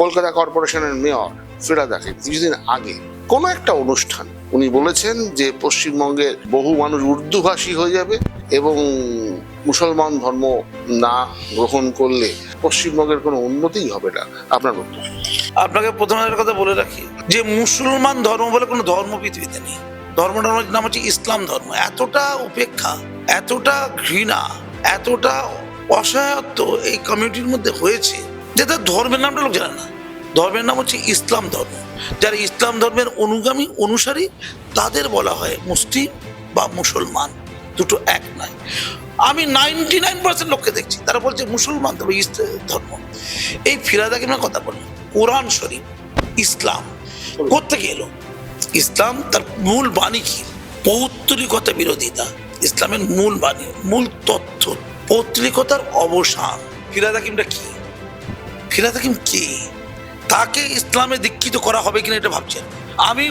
কলকাতা কর্পোরেশনের মেয়র ফিরাদাকে কিছুদিন আগে কোনো একটা অনুষ্ঠান, উনি বলেছেন যে পশ্চিমবঙ্গের বহু মানুষ উর্দুভাষী হয়ে যাবে এবং মুসলমান ধর্ম না গ্রহণ করলে পশ্চিমবঙ্গের কোনো উন্নতিই হবে না। আপনার বক্তব্য আপনাকে প্রথমে কথা বলে রাখি, যে মুসলমান ধর্ম বলে কোনো ধর্ম পৃথিবীতে নেই ধর্মটার নাম হচ্ছে ইসলাম ধর্ম। এতটা উপেক্ষা, এতটা ঘৃণা, এতটা অসহায়ত্ব এই কমিউনিটির মধ্যে হয়েছে যে তার ধর্মের নামটা লোক জানে না। ধর্মের নাম হচ্ছে ইসলাম ধর্ম। যারা ইসলাম ধর্মের অনুগামী, অনুসারী, তাদের বলা হয় মুসলিম বা মুসলমান। দুটো এক নয়। আমি নাইনটি নাইন পার্সেন্ট লোককে দেখছি, তারা বলছে মুসলমান ধর্ম ধর্ম। এই ফিরাদাকে আমরা কথা বললাম কোরআন শরীফ, ইসলাম। কোথেকে এলো? ইসলাম তার মূল বাণী কি? পৌত্তলিকতা বিরোধিতা। ইসলামের মূল বাণী, মূল তথ্য পৌত্তলিকতার অবসান। ফিরাদ হাকিমটা কি? ফিরাদ হাকিম কে? তাকে ইসলামে দীক্ষিত করা হবে কিনা এটা ভাবছেন? আমি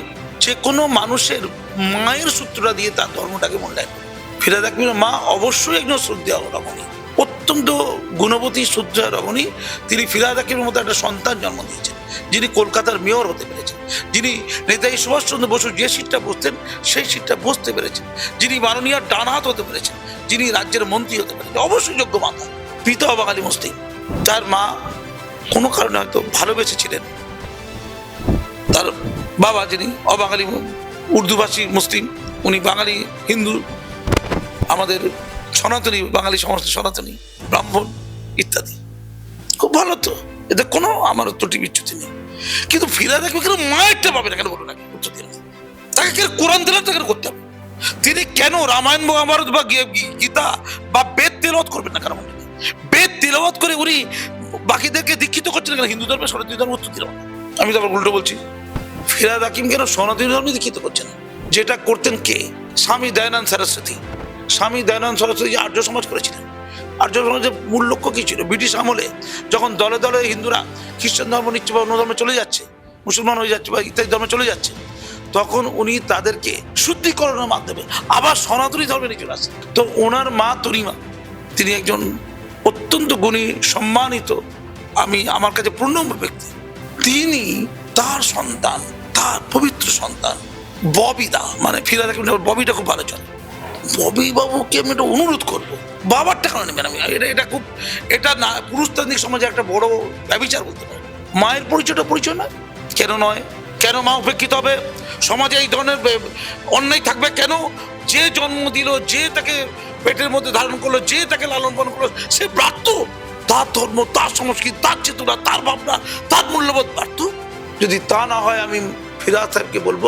যে কোনো মানুষের মায়ের সূত্রটা দিয়ে তার ধর্মটাকে মূল্যায়ন করি। ফিরাদ হাকিমের মা অবশ্যই একজন শ্রদ্ধা রমণী, অত্যন্ত গুণবতী শ্রদ্ধা রমণী। তিনি ফিরাদ হাকিমের মতো একটা সন্তান জন্ম দিয়েছেন, যিনি কলকাতার মেয়র হতে পেরেছেন, যিনি নেতাজি সুভাষচন্দ্র বসু যে সিটটা বসতেন, সেই সিটটা বসতে পেরেছেন, যিনি মাননীয় ডানহাত হতে পেরেছেন, যিনি রাজ্যের মন্ত্রী হতে পেরেছেন, অবশ্যই যোগ্য মাতা পিতা বাঙালি মুসলিম। তার মা কোনো কারণে হয়তো ভালোবেসেছিলেন। তার বাবা যিনি অবাঙালি উর্দুভাষী মুসলিম, উনি বাঙালি, হিন্দু, আমাদের সনাতনী, বাঙালি সমাজ সনাতনী, ব্রাহ্মণ ইত্যাদি। খুব ভালো তো। এতে কোনো আমার ত্রুটি বিচ্যুতি নেই। কিন্তু ফিরা দেখবে কেন মায়েরটা পাবে না কেন বলুন উত্তর দিন তাকে কেন কোরআন দিলাম তাকে করতে হবে? তিনি কেন রামায়ণ, মহাভারত বা গীতা বা বেদ তেলাওয়াত করবেন না কেন বেদ তেলাওয়াত করে উনি বাকিদেরকে দীক্ষিত করছেন কেন? হিন্দু ধর্মে সনাতনী ধর্ম উত্তর দিলাম আমি তো আবার উল্টো বলছি। ফিরাদ হাকিম কেন সনাতনী ধর্মে দীক্ষিত করছেন? যেটা করতেন কে? স্বামী দয়ানন্দ সরস্বতী। স্বামী দয়ানন্দ সরস্বতী যে আর্য সমাজ করেছিলেন। আর্য সমাজের মূল লক্ষ্য কী ছিল? ব্রিটিশ আমলে যখন দলে দলে হিন্দুরা খ্রিস্টান ধর্ম নিচ্ছে বা অন্য ধর্মে চলে যাচ্ছে, মুসলমান হয়ে যাচ্ছে বা ইত্যাদি ধর্মে চলে যাচ্ছে, তখন উনি তাদেরকে শুদ্ধিকরণের মাধ্যমে আবার সনাতনী ধর্মে নিয়ে চলে আসেন তো ওনার মা তরিমা, তিনি একজন অত্যন্ত গুণী, সম্মানিত আমি আমার কাছে প্রণম্য ব্যক্তি। তিনি তার সন্তান, তার পবিত্র সন্তান, ববিদা। মানে ফিরা দেখবেন ববিটা খুব ভালো চলে। ববি বাবুকে আমি একটা অনুরোধ করব। বাবারটা কেন নেবেন আমি? এটা এটা খুব, এটা না, পুরুষতান্ত্রিক সমাজে একটা বড় ব্যবচার বলতে পারি মায়ের পরিচয়টা পরিচয় নয়। কেন নয়? কেন মা উপেক্ষিত হবে? সমাজে এই ধরনের অন্যায় থাকবে কেন? যে জন্ম দিল, যে তাকে পেটের মধ্যে ধারণ করল, যে তাকে লালন পালন করল, সে প্রাপ্ত তার ধর্ম, তার সংস্কৃতি, তার চেতনা, তার ভাবনা, তার মূল্যবোধ প্রাপ্ত যদি তা না হয়, আমি ফিরাজ সাহেবকে বলব,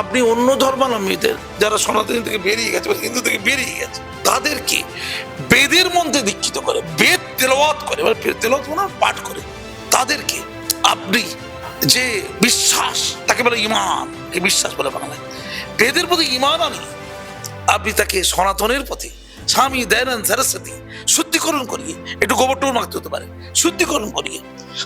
আপনি অন্য ধর্মাবলম্বীদের যারা সনাতনী থেকে বেরিয়ে গেছে বা হিন্দু থেকে বেরিয়ে গেছে তাদেরকে বেদের মধ্যে দীক্ষিত করে, বেদ তেলাওয়াত করে মানে তেলাওয়াত মানে পাঠ করে তাদেরকে আপনি যে বিশ্বাস, তাকে বলে ইমান, এই বিশ্বাস বলে বাংলায়, বেদের প্রতি ইমান আনি, আপনি তাকে সনাতনের পথে স্বামী দয়ানন্দ সরস্বতী, শুদ্ধিকরণ করিয়ে, একটু গোবর টোবর মাখতে হতে পারে, শুদ্ধিকরণ করিয়ে,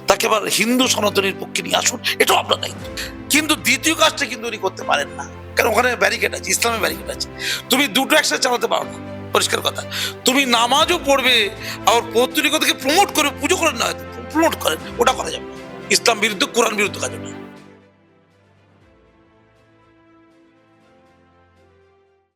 তাকে আবার হিন্দু সনাতনের পক্ষে নিয়ে আসুন, এটাও আপনার দায়িত্ব। কিন্তু দ্বিতীয় কাজটা কিন্তু উনি করতে পারেন না, কারণ ওখানে ব্যারিকেড আছে, ইসলামের ব্যারিকেড আছে। তুমি দুটো একসাথে চালাতে পারো না, পরিষ্কার কথা। তুমি নামাজও পড়বে, আবার পৌত্তলিকতাকে প্রমোট করে, পুজো করেন না প্রমোট করেন, ওটা করা যাবে। ইসলাম বিরুদ্ধে, কোরআন বিরুদ্ধে কাজ ওটা